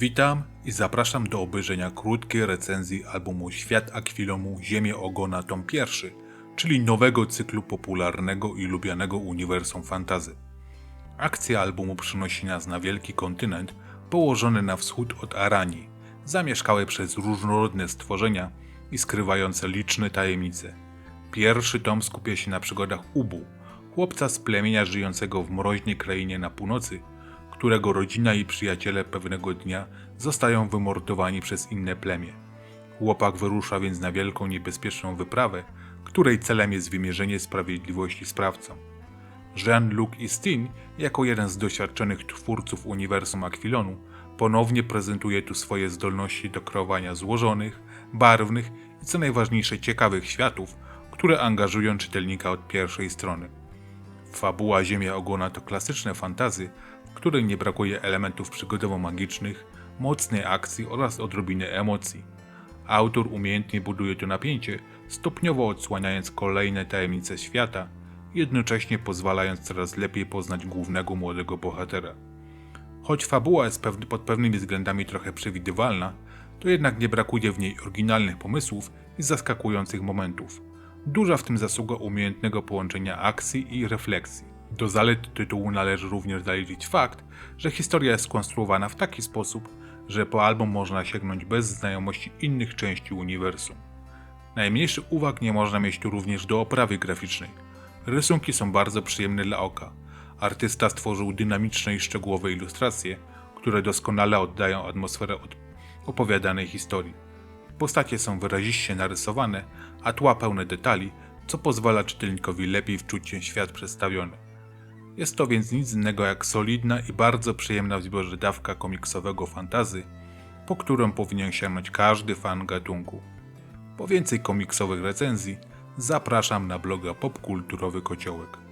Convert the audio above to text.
Witam i zapraszam do obejrzenia krótkiej recenzji albumu Świat Akwilomu Ziemię Ogona tom pierwszy, czyli nowego cyklu popularnego i lubianego uniwersum fantazy. Akcja albumu przynosi nas na wielki kontynent położony na wschód od Aranii, zamieszkałe przez różnorodne stworzenia i skrywające liczne tajemnice. Pierwszy tom skupia się na przygodach Ubu, chłopca z plemienia żyjącego w mroźnej krainie na północy, którego rodzina i przyjaciele pewnego dnia zostają wymordowani przez inne plemię. Chłopak wyrusza więc na wielką niebezpieczną wyprawę, której celem jest wymierzenie sprawiedliwości sprawcom. Jean-Luc Istin, jako jeden z doświadczonych twórców uniwersum Aquilonu, ponownie prezentuje tu swoje zdolności do kreowania złożonych, barwnych i co najważniejsze ciekawych światów, które angażują czytelnika od pierwszej strony. Fabuła Ziemia Ogona to klasyczne fantazy, w której nie brakuje elementów przygodowo-magicznych, mocnej akcji oraz odrobiny emocji. Autor umiejętnie buduje to napięcie, stopniowo odsłaniając kolejne tajemnice świata, jednocześnie pozwalając coraz lepiej poznać głównego młodego bohatera. Choć fabuła jest pewny, pod pewnymi względami trochę przewidywalna, to jednak nie brakuje w niej oryginalnych pomysłów i zaskakujących momentów. Duża w tym zasługa umiejętnego połączenia akcji i refleksji. Do zalet tytułu należy również zaliczyć fakt, że historia jest skonstruowana w taki sposób, że po album można sięgnąć bez znajomości innych części uniwersum. Najmniejszych uwag nie można mieć tu również do oprawy graficznej. Rysunki są bardzo przyjemne dla oka. Artysta stworzył dynamiczne i szczegółowe ilustracje, które doskonale oddają atmosferę od opowiadanej historii. Postacie są wyraziście narysowane, a tła pełne detali, co pozwala czytelnikowi lepiej wczuć się w świat przedstawiony. Jest to więc nic innego jak solidna i bardzo przyjemna w zbiorze dawka komiksowego fantazy, po którą powinien sięgnąć każdy fan gatunku. Po więcej komiksowych recenzji zapraszam na bloga Popkulturowy Kociołek.